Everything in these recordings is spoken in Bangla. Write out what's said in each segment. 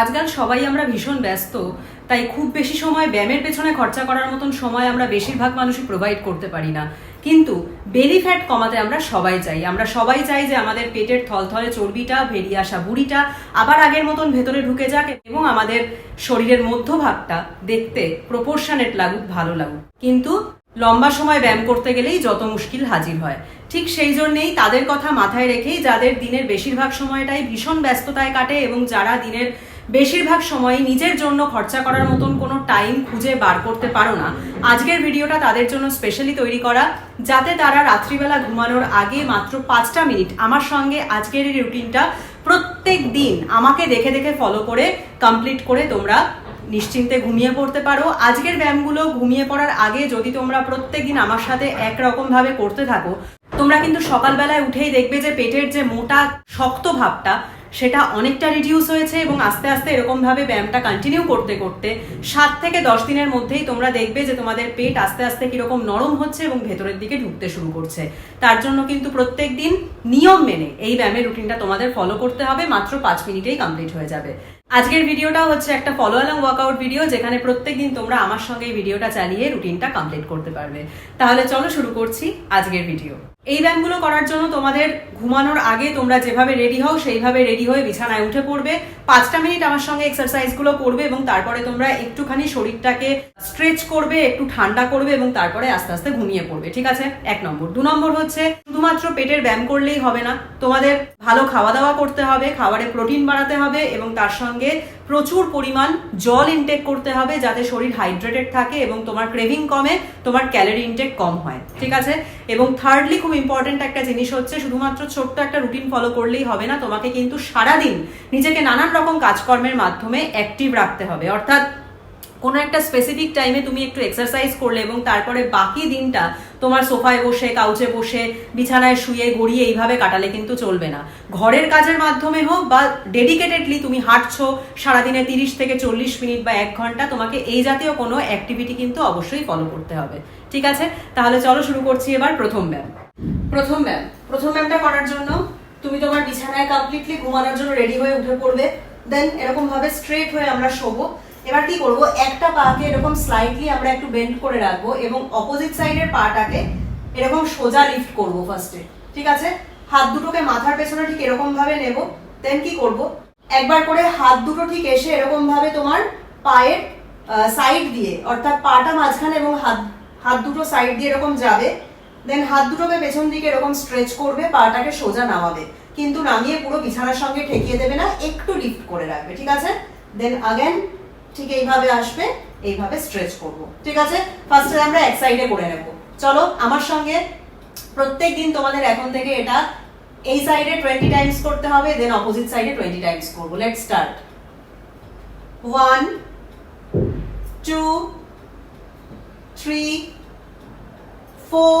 আজকাল সবাই আমরা ভীষণ ব্যস্ত, তাই খুব বেশি সময় ব্যায়ামের পেছনে খরচা করার মতন সময় আমরা বেশিরভাগ মানুষই প্রোভাইড করতে পারি না। কিন্তু বেলি ফ্যাট কমাতে আমরা সবাই চাই। আমরা সবাই চাই যে আমাদের পেটের থলথলে চর্বিটা বেরিয়ে আসা বুড়িটা আবার আগের মতন ভেতরে ঢুকে যাক এবং আমাদের শরীরের মধ্যভাগটা দেখতে প্রপোর্শনেট লাগুক, ভালো লাগুক। কিন্তু লম্বা সময় ব্যায়াম করতে গেলেই যত মুশকিল হাজির হয়। ঠিক সেই জন্যেই তাদের কথা মাথায় রেখেই যাদের দিনের বেশিরভাগ সময়টাই ভীষণ ব্যস্ততায় কাটে এবং যারা দিনের বেশিরভাগ সময় নিজের জন্য খরচা করার মতন কোনো টাইম খুঁজে বার করতে পারো না। আজকের ভিডিওটা তাদের জন্য স্পেশালি তৈরি করা, যাতে তারা রাত্রিবেলা ঘুমানোর আগে মাত্র পাঁচটা মিনিট আমার সঙ্গে আজকের এই রুটিনটা প্রত্যেক দিন আমাকে দেখে দেখে ফলো করে কমপ্লিট করে তোমরা নিশ্চিন্তে ঘুমিয়ে পড়তে পারো। আজকের ব্যায়ামগুলো ঘুমিয়ে পড়ার আগে যদি তোমরা প্রত্যেক দিন আমার সাথে একরকম ভাবে করতে থাকো, তোমরা কিন্তু সকালবেলায় উঠেই দেখবে যে পেটের যে মোটা, শক্ত ভাবটা সেটা অনেকটা রিডিউস হয়েছে এবং আস্তে আস্তে এরকম ভাবে ব্যায়ামটা কন্টিনিউ করতে করতে সাত থেকে দশ দিনের মধ্যেই তোমরা দেখবে যে তোমাদের পেট আস্তে আস্তে কীরকম নরম হচ্ছে এবং ভেতরের দিকে ঢুকতে শুরু করছে। তার জন্য কিন্তু প্রত্যেক দিন নিয়ম মেনে এই ব্যায়ামের রুটিনটা তোমাদের ফলো করতে হবে, মাত্র পাঁচ মিনিটেই কমপ্লিট হয়ে যাবে। আজকের ভিডিওটা হচ্ছে একটা ফলো অ্যালং ওয়ার্কআউট ভিডিও যেখানে প্রত্যেকদিন তোমরা আমার সঙ্গে এই ভিডিওটা চালিয়ে রুটিনটা কমপ্লিট করতে পারবে। তাহলে চলো শুরু করছি আজকের ভিডিও এই ব্যায়ামগুলো করার জন্য তোমাদের ঘুমানোর আগে তোমরা যেভাবে রেডি হও, সেইভাবে রেডি হয়ে বিছানায় উঠে পড়বে। পাঁচটা মিনিট আমার সঙ্গে এক্সারসাইজগুলো করবে এবং তারপরে তোমরা একটুখানি শরীরটাকে স্ট্রেচ করবে, একটু ঠান্ডা করবে এবং তারপরে আস্তে আস্তে ঘুমিয়ে পড়বে, ঠিক আছে? এক নম্বর। দু নম্বর হচ্ছে, শুধুমাত্র পেটের ব্যায়াম করলেই হবে না, তোমাদের ভালো খাওয়া দাওয়া করতে হবে, খাবারে প্রোটিন বাড়াতে হবে এবং তার সঙ্গে প্রচুর পরিমাণ জল ইনটেক করতে হবে যাতে শরীর হাইড্রেটেড থাকে এবং তোমার ক্রেভিং কমে, তোমার ক্যালোরি ইনটেক কম হয়, ঠিক আছে? এবং থার্ডলি খুব ইম্পর্টেন্ট একটা জিনিস হচ্ছে, শুধুমাত্র ছোট্ট একটা রুটিন ফলো করলেই হবে না, তোমাকে কিন্তু সারাদিন নিজেকে নানান রকম কাজকর্মের মাধ্যমে অ্যাক্টিভ রাখতে হবে। অর্থাৎ কোনো একটা স্পেসিফিক টাইমে তুমি একটু এক্সারসাইজ করলে এবং তারপরে বাকি দিনটা তোমার সোফায় বসে কাউচে বসে, বিছানায় শুয়ে, গড়িয়ে এইভাবে কাটালে কিন্তু চলবে না। ঘরের কাজের মাধ্যমে হোক বা ডেডিকেটেডলি তুমি হাঁটছো, সারাদিনে তিরিশ থেকে চল্লিশ মিনিট বা এক ঘণ্টা তোমাকে এই জাতীয় কোনো অ্যাক্টিভিটি কিন্তু অবশ্যই ফলো করতে হবে। ঠিক আছে? তাহলে চলো শুরু করছি এবার প্রথম ব্যায়াম। প্রথম ব্যায়াম প্রথম ব্যায়ামটা করার জন্য তুমি তোমার বিছানায় কমপ্লিটলি ঘুমানোর জন্য রেডি হয়ে উঠে পড়বে দেন এরকম ভাবে স্ট্রেট হয়ে আমরা শোবো। এবার কি করব, একটা পাকে এরকম স্লাইটলি আমরা একটু বেন্ড করে রাখব এবং অপোজিট সাইডের পাটাকে এরকম সোজা লিফট করব ফার্স্টে ঠিক আছে? হাত দুটোকে মাথার পেছনে ঠিক এরকম ভাবে নেব দেন কি করব? একবার করে হাত দুটো ঠিক এসে এরকম ভাবে তোমার পায়ের সাইড দিয়ে, অর্থাৎ পাটা মাঝখানে এবং হাত হাত দুটো সাইড দিয়ে এরকম যাবে দেন হাত দুটোকে পেছন দিকে এরকম স্ট্রেচ করবে, পাটাকে সোজা নামাবে। কিন্তু নামিয়ে পুরো বিছানার সঙ্গে ঠেকিয়ে দেবে না, একটু লিফট করে রাখবে, ঠিক আছে? দেন আগেন ঠিক এইভাবে আসবে, এইভাবে স্ট্রেচ করব, ঠিক আছে? ফার্স্টে আমরা এক সাইডে করে নেব। চলো, আমার সঙ্গে প্রত্যেক দিন তোমাদের এখন থেকে এটা এই সাইডে টোয়েন্টি টাইমস করতে হবে দেন অপোজিট সাইডে টোয়েন্টি টাইমস করব। Let start one two three four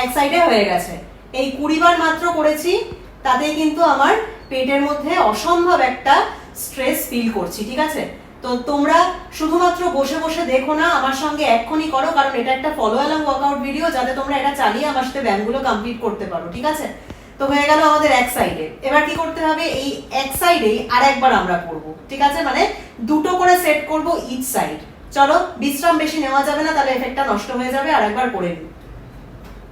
এক সাইডে হয়ে গেছে। এই কুড়ি বার মাত্র করেছি তাতে কিন্তু আমার পেটের মধ্যে অসম্ভব একটা স্ট্রেস ফিল করছি, ঠিক আছে? তো তোমরা শুধুমাত্র বসে বসে দেখো না, আমার সঙ্গে এক্ষুনি করো, কারণ এটা একটা ফলো অ্যালং ওয়ার্কআউট ভিডিও যাতে তোমরা এটা চালিয়ে আমার সাথে ব্যায়ামগুলো কমপ্লিট করতে পারো, ঠিক আছে? তো হয়ে গেল আমাদের এক সাইডে এবার কি করতে হবে? এই এক সাইডেই আর একবার আমরা করব, ঠিক আছে? মানে দুটো করে সেট করব ইচ সাইড চলো, বিশ্রাম বেশি নেওয়া যাবে না, তাহলে এফেক্টটা নষ্ট হয়ে যাবে আর একবার করে নিই।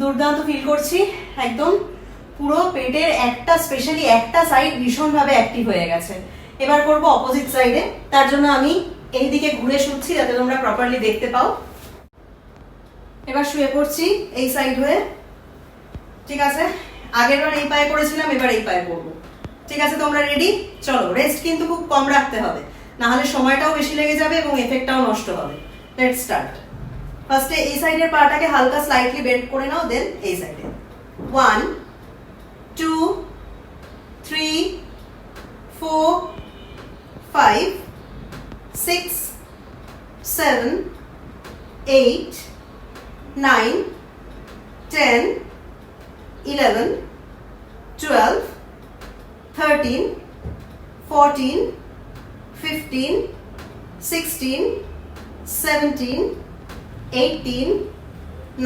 দুর্দান্ত ফিল করছি। একদম পুরো পেটের একটা স্পেশালি একটা সাইড ভীষণভাবে অ্যাক্টিভ হয়ে গেছে। এবার করব অপোজিট সাইডে তার জন্য আমি এই দিকে ঘুরে শুচ্ছি, যাতে তোমরা প্রপারলি দেখতে পাও। এবার শুয়ে পড়ছি এই সাইড হয়ে। ঠিক আছে? আগের বার এই পায়ে করেছিলাম এবার এই পায়ে করব ঠিক আছে, তোমরা রেডি চলো রেস্ট কিন্তু খুব কম রাখতে হবে। না হলে সময়টাও বেশি লেগে যাবে এবং এফেক্টটাও নষ্ট হবে। লেট স্টার্ট ফার্স্টে এই সাইডের পাটাকে হালকা স্লাইটলি বেন্ড করে নাও দেন এই সাইডে one two three four five six seven eight nine ten eleven twelve thirteen fourteen fifteen sixteen seventeen eighteen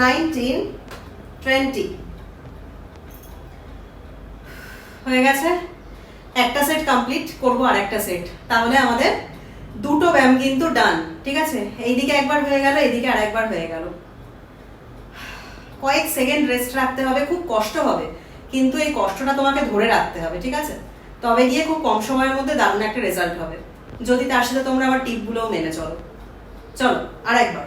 nineteen twenty হয়ে গেছে? একটা সেট কমপ্লিট করব আর একটা সেট তাহলে আমাদের দুটো ব্যায়াম কিন্তু ডান ঠিক আছে? এইদিকে একবার হয়ে গেল, এইদিকে আর একবার হয়ে গেল। কয়েক সেকেন্ড রেস্ট রাখতে হবে, খুব কষ্ট হবে। কিন্তু এই কষ্টটা তোমাকে ধরে রাখতে হবে, ঠিক আছে? তবে গিয়ে খুব কম সময়ের মধ্যে দারুণ একটা রেজাল্ট হবে। যদি তার সাথে তোমরা আমার টিপগুলোও মেনে চলো। চলো আর একবার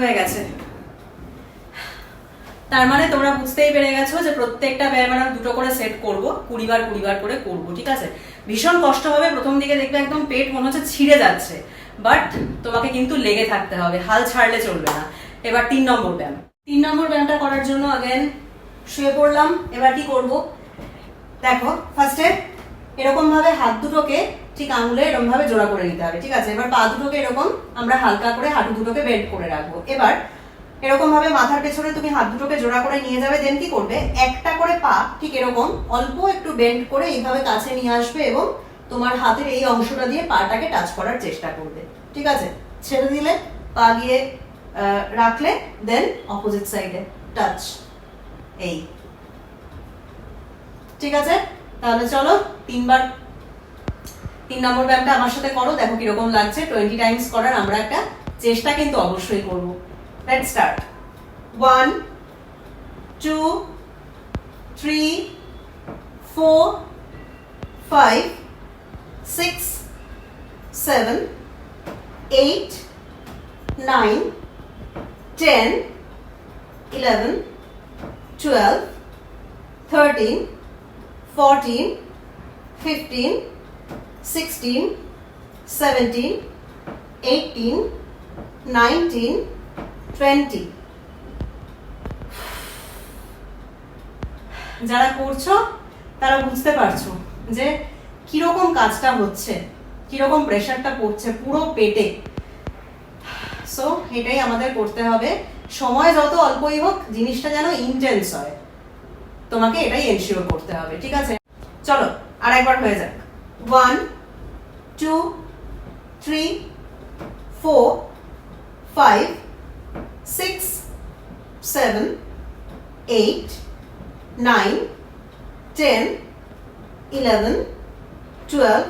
হয়ে গেছে। তার মানে তোমরা বুঝতেই পেরে গেছো যে প্রত্যেকটা ব্যায়াম আমরা দুটো করে সেট করব কুড়ি বার কুড়ি বার করে করব, ঠিক আছে? ভীষণ কষ্ট হবে, প্রথম দিকে দেখবে একদম পেট মনে হচ্ছে ছিঁড়ে যাচ্ছে। বাট তোমাকে কিন্তু লেগে থাকতে হবে, হাল ছাড়লে চলবে না। এবার তিন নম্বর ব্যায়াম। তিন নম্বর ব্যায়ামটা করার জন্য আগেন শুয়ে পড়লাম। এবার কি করব? দেখো ফার্স্টে এরকম ভাবে হাত দুটোকে ঠিক আঙুলে এরকম ভাবে জোড়া করে নিতে হবে, ঠিক আছে? এবার পা দুটোকে এরকম আমরা হালকা করে হাঁটু দুটোকে বেন্ড করে রাখব। এবার এরকম ভাবে মাথার পেছনে তুমি হাত দুটোকে জোড়া করে নিয়ে যাবে দেন কি করবে? একটা করে পা ঠিক এরকম অল্প একটু বেন্ড করে এইভাবে কাছে নিয়ে আসবে এবং তোমার হাতের এই অংশটা দিয়ে পাটাকে টাচ করার চেষ্টা করবে, ঠিক আছে? ছেড়ে দিলে, পা গিয়ে রাখলে দেন অপোজিট সাইডে টাচ এই। ঠিক আছে? তাহলে চলো, তিনবার তিন নম্বর ব্যায়ামটা আমার সাথে করো, দেখো কীরকম লাগছে। টোয়েন্টি টাইমস করার আমরা একটা চেষ্টা কিন্তু অবশ্যই করব। Let start one two three four five six seven eight nine ten eleven twelve thirteen fourteen fifteen sixteen seventeen eighteen nineteen twenty যারা করছ, তারা বুঝতে পারছ যে কীরকম কাজটা হচ্ছে, কীরকম প্রেশারটা পড়ছে পুরো পেটে। সো এটাই আমাদের করতে হবে। সময় যত অল্পই হোক, জিনিসটা যেন ইন্টেন্স হয়। তোমাকে এটাই এনশিওর করতে হবে, ঠিক আছে? চলো আর একবার হয়ে যাক। One two three four five six seven eight nine ten eleven twelve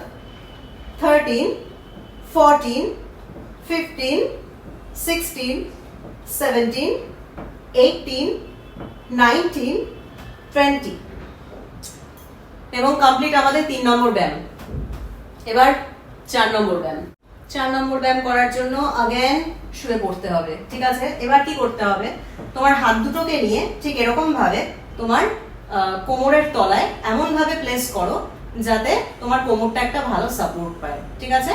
thirteen fourteen fifteen sixteen seventeen eighteen nineteen twenty এবং কমপ্লিট আমাদের তিন নম্বর ব্যায়াম এবার চার নম্বর ব্যায়াম। চার নম্বর ব্যায়াম করার জন্য আগেন শুয়ে পড়তে হবে, ঠিক আছে? এবার কি করতে হবে? তোমার হাত দুটোকে নিয়ে ঠিক এরকম ভাবে তোমার কোমরের তলায় এমন ভাবে প্লেস করো, যাতে তোমার কোমরটা একটা ভালো সাপোর্ট পায়, ঠিক আছে?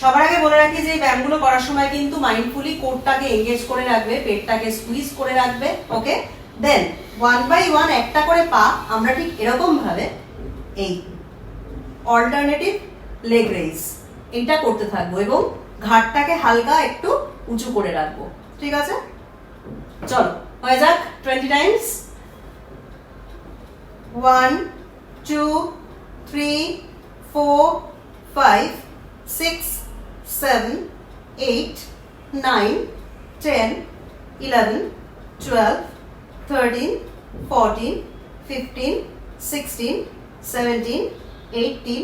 সবার আগে বলে রাখি যে ব্যায়ামগুলো করার সময় কিন্তু মাইন্ডফুলি কোরটাকে এঙ্গেজ করে রাখবে, পেটটাকে স্কুইজ করে রাখবে okay then one by one একটা করে পা আমরা ঠিক এরকম ভাবে এই অল্টারনেটিভ লেগ রেইজ এটা করতে থাকব এবং ঘাটটাকে হালকা একটু উঁচু করে রাখব। ঠিক আছে? চলো, হয়ে যাক twenty times one two three four five six seven eight nine ten eleven twelve thirteen fourteen fifteen sixteen seventeen eighteen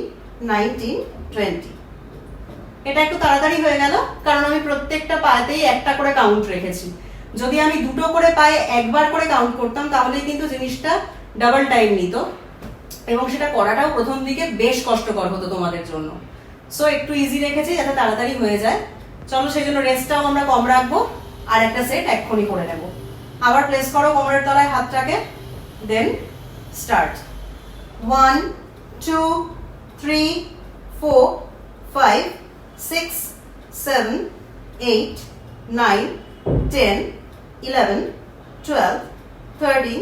nineteen twenty এটা একটু তাড়াতাড়ি হয়ে গেল, কারণ আমি প্রত্যেকটা পায়েতেই একটা করে কাউন্ট রেখেছি। যদি আমি দুটো করে পায়ে একবার করে কাউন্ট করতাম তাহলে কিন্তু জিনিসটা ডাবল টাইম নিত। এবং সেটা করাটাও প্রথম দিকে বেশ কষ্টকর হতো তোমাদের জন্য। সো একটু ইজি রেখেছি যাতে তাড়াতাড়ি হয়ে যায়। চলো সেই জন্য রেস্টটাও আমরা কম রাখব, আর একটা সেট এক্ষুনি করে নেব। আবার প্লেস করো কোমরের তলায় হাতটাকে then start one two three four five six seven eight nine ten eleven twelve thirteen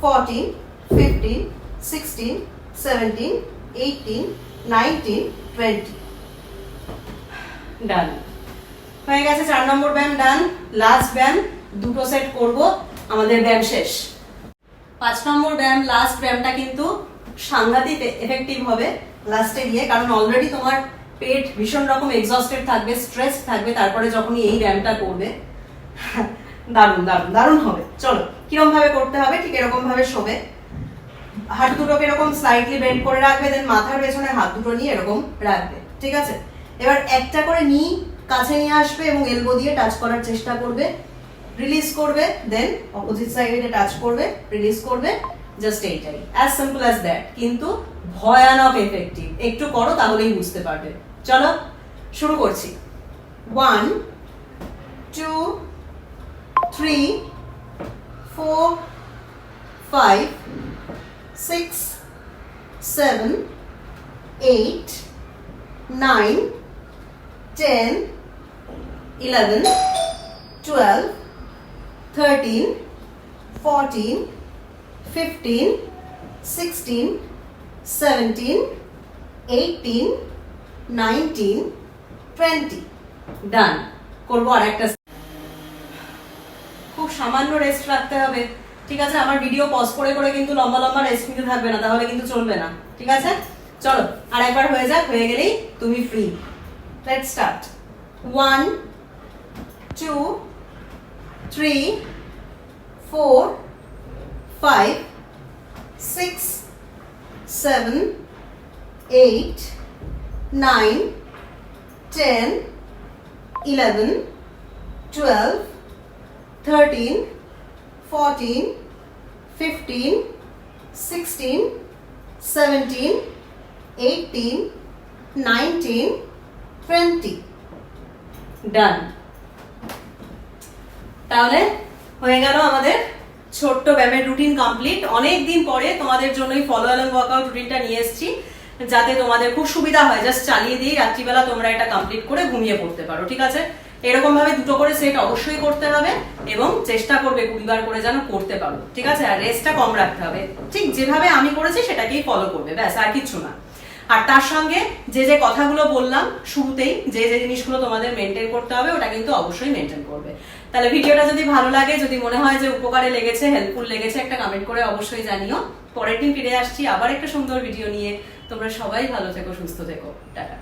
fourteen fifteen sixteen seventeen eighteen nineteen twenty done হয়ে গেছে চার নম্বর ব্যায়াম ডান লাস্ট ব্যায়াম, দুটো সেট করব। আমাদের ব্যায়াম শেষ। পাঁচ নম্বর ব্যায়াম লাস্ট ব্যায়ামটা কিন্তু সাংঘাতিক এফেক্টিভ হবে। লাস্টে গিয়ে, কারণ অলরেডি তোমার পেট ভীষণ রকম এক্সস্টেড থাকবে স্ট্রেস থাকবে, তারপরে যখনই এই ব্যায়ামটা করবে, দারুণ দারুণ দারুণ হবে। চলো কীরকম ভাবে করতে হবে, ঠিক এরকম ভাবে শোবে। হাত দুটোকে এরকম স্লাইটলি বেন্ড করে রাখবে দেন মাথার পেছনে হাত দুটো নিয়ে এরকম রাখবে, ঠিক আছে? এবার একটা করে নি কাছে নিয়ে আসবে এবং এলবো দিয়ে টাচ করার চেষ্টা করবে রিলিজ করবে দেন অপোজিট সাইডে টাচ করবে রিলিজ করবে জাস্ট এইটাই অ্যাজ সিম্পল অ্যাজ দ্যাট কিন্তু ভয়ানক এফেক্টিভ একটু করো, তাহলেই বুঝতে পারবে। চলো, শুরু করছি। One two three four five six seven eight nine ten eleven twelve thirteen fourteen 15, 16, 17, 18, 19, 20. Done করব আর একটা খুব সামান্য রেস্ট রাখতে হবে। ঠিক আছে? আমার ভিডিও পজ করে করে কিন্তু লম্বা লম্বা রেস্ট নিতে থাকবে না তাহলে কিন্তু চলবে না। ঠিক আছে? চলো আর একবার হয়ে যাক হয়ে গেলেই তুমি free let start one two three four Five six seven eight nine ten eleven twelve 13, 14, 15, 16, 17, 18, 19, 20. Done. তাহলে হয়ে গেল আমাদের ছোট্ট ব্যায়ামের রুটিন কমপ্লিট অনেক দিন পরে তোমাদের জন্য এই ফলো অ্যালং ওয়ার্কআউট রুটিনটা নিয়ে এসেছি, যাতে তোমাদের খুব সুবিধা হয়। জাস্ট চালিয়ে দিয়ে রাত্রিবেলা তোমরা এটা কমপ্লিট করে ঘুমিয়ে পড়তে পারো, ঠিক আছে? এরকম ভাবে দুটো করে সেট অবশ্যই করতে হবে এবং চেষ্টা করবে কুড়িবার করে যেন করতে পারো, ঠিক আছে? আর রেস্টটা কম রাখতে হবে। ঠিক যেভাবে আমি করেছি সেটাকেই ফলো করবে, ব্যাস, আর কিছু না। আর তার সঙ্গে যে যে কথাগুলো বললাম, শুরুতেই যে যে জিনিসগুলো তোমাদের মেনটেন করতে হবে, ওটা কিন্তু অবশ্যই মেনটেন করবে। তাহলে ভিডিওটা যদি ভালো লাগে, যদি মনে হয় যে উপকারে লেগেছে হেল্পফুল লেগেছে, একটা কমেন্ট করে অবশ্যই জানিও। পরের দিন ফিরে আসছি, আবার একটা সুন্দর ভিডিও নিয়ে। তোমরা সবাই ভালো থেকো, সুস্থ থেকো। টাটা।